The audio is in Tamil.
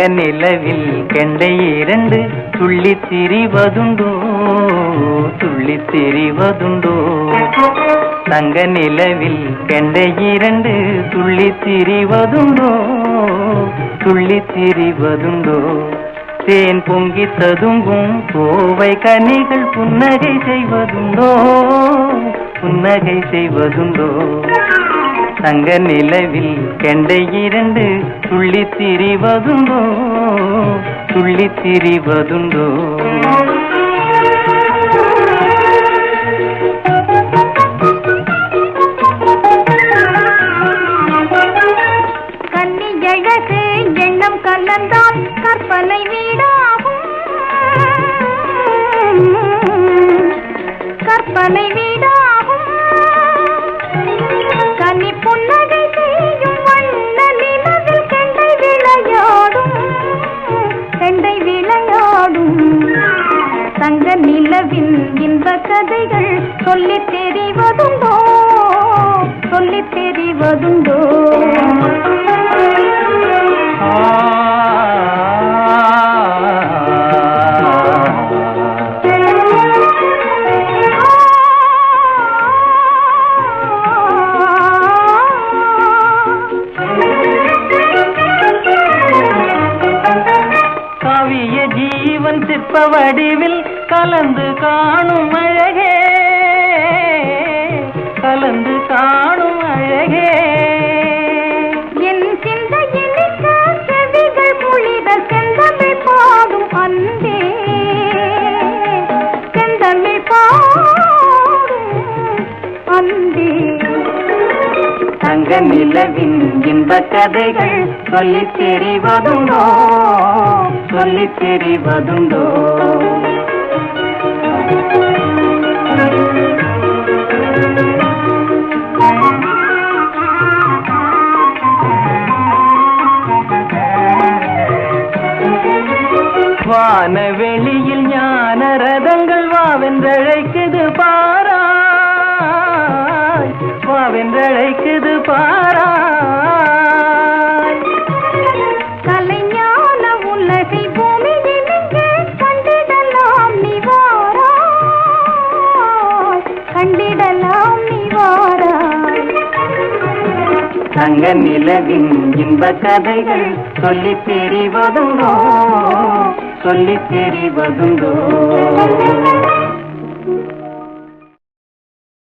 தங்க நிலவில் கெண்டை இரண்டு துள்ளி திரிவதுண்டோ? துள்ளி திரிவதுண்டோ? தங்க நிலவில் கெண்டை இரண்டு துள்ளி திரிவதுண்டோ? துள்ளி திரிவதுண்டோ? தேன் பொங்கி ததுங்கும் கோவை கனிகள் புன்னகை செய்வதுண்டோ? புன்னகை செய்வதுண்டோ? தங்க நிலவில் கெண்டை இரண்டு துள்ளி திரிவதுண்டோ? துள்ளி திரிவதுண்டோ? கலந்தால் கற்பனை வீடாகும். கற்பனை வீடு கனி புன்னகை செய்யும் வண்ண நிலவில் கெண்டை விளையாடும் கெண்டை விளையாடும். தங்க நிலவின் இன்ப கதைகள் சொல்லித் தெரிவதுண்டோ? சொல்லித் தெரிவதுண்டோ? சிற்ப வடிவில் கலந்து காணும் அழகே. கலந்து காணும் அழகே. என் சிந்தையினிக்க செவிகள் குளிர செந்தமிழ் பாடும் அன்பே. செந்தமிழ் பாடும் அன்பே. தங்க நிலவின் இன்ப கதைகள் சொல்லித் தெரிவதுண்டோ? சொல்லி தெரிவதுண்டோ? வானவெளியில் ஞான ரதங்கள் வாவென்றழைக்குது பாரா வாவென்றழைக்குது பாரா தங்க நிலவின் இன்ப கதைகள் சொல்லி தெரிவதுண்டோ? சொல்லி தெரிவதுண்டோ?